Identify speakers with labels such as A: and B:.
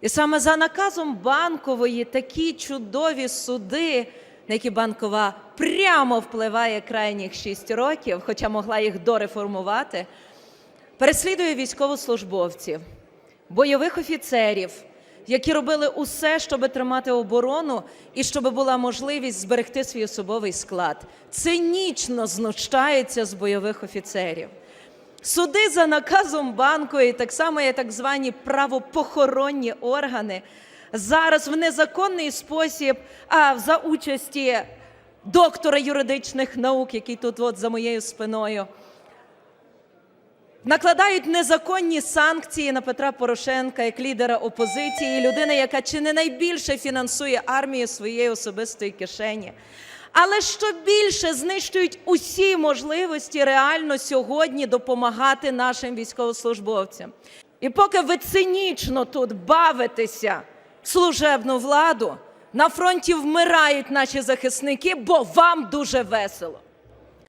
A: І саме за наказом банкової такі чудові суди, на які банкова прямо впливає крайніх 6 років, хоча могла їх дореформувати, переслідує військовослужбовців, бойових офіцерів, які робили усе, щоб тримати оборону і щоб була можливість зберегти свій особовий склад. Цинічно знущаються з бойових офіцерів. Суди за наказом банку і так само є так звані правопохоронні органи. Зараз в незаконний спосіб, а за участі доктора юридичних наук, який тут от за моєю спиною, накладають незаконні санкції на Петра Порошенка як лідера опозиції, людина, яка чи не найбільше фінансує армію своєї особистої кишені. Але що більше знищують усі можливості реально сьогодні допомагати нашим військовослужбовцям. І поки ви цинічно тут бавитеся служебну владу, на фронті вмирають наші захисники, бо вам дуже весело.